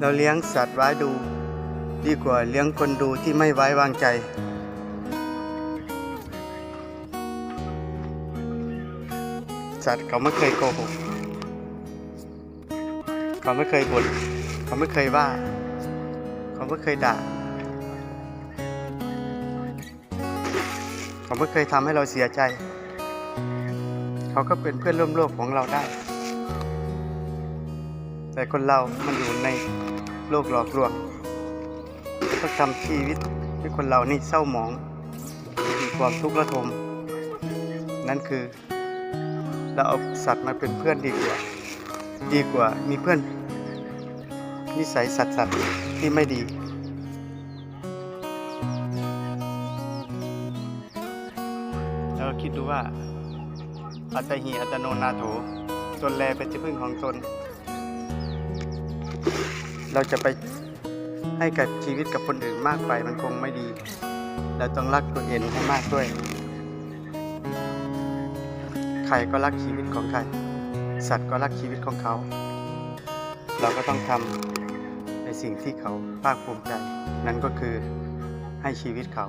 เราเลี้ยงสัตว์ไว้ดู ดีกว่าเลี้ยงคนดูที่ไม่ไว้วางใจ สัตว์เขาไม่เคยโกหกเขาไม่เคยบ่นเขาไม่เคยว่า เขาไม่เคยด่าเขาไม่เคยทำให้เราเสียใจ เขาก็เป็นเพื่อนร่วมโลกของเราได้ แต่คนเรามันอยู่ใน โลกหลอกลวงต้องทำชีวิตให้คนเรานี่เศร้าหมอง มีความทุกข์ระทม นั่นคือ เราเอาสัตว์มาเป็นเพื่อนดีกว่า ดีกว่ามีเพื่อน นิสัยสัตว์สัตว์ที่ไม่ดีเราคิดดูว่า อัตหีอัตโนนาโถตนแลเป็นที่พึ่งของตน เราจะไปให้กับชีวิตกับคนอื่นมากไปมันคงไม่ดี เราต้องรักตัวเองให้มากด้วย ใครก็รักชีวิตของใคร สัตว์ก็รักชีวิตของเขา เราก็ต้องทำในสิ่งที่เขาภาคภูมิใจ นั่นก็คือให้ชีวิตเขา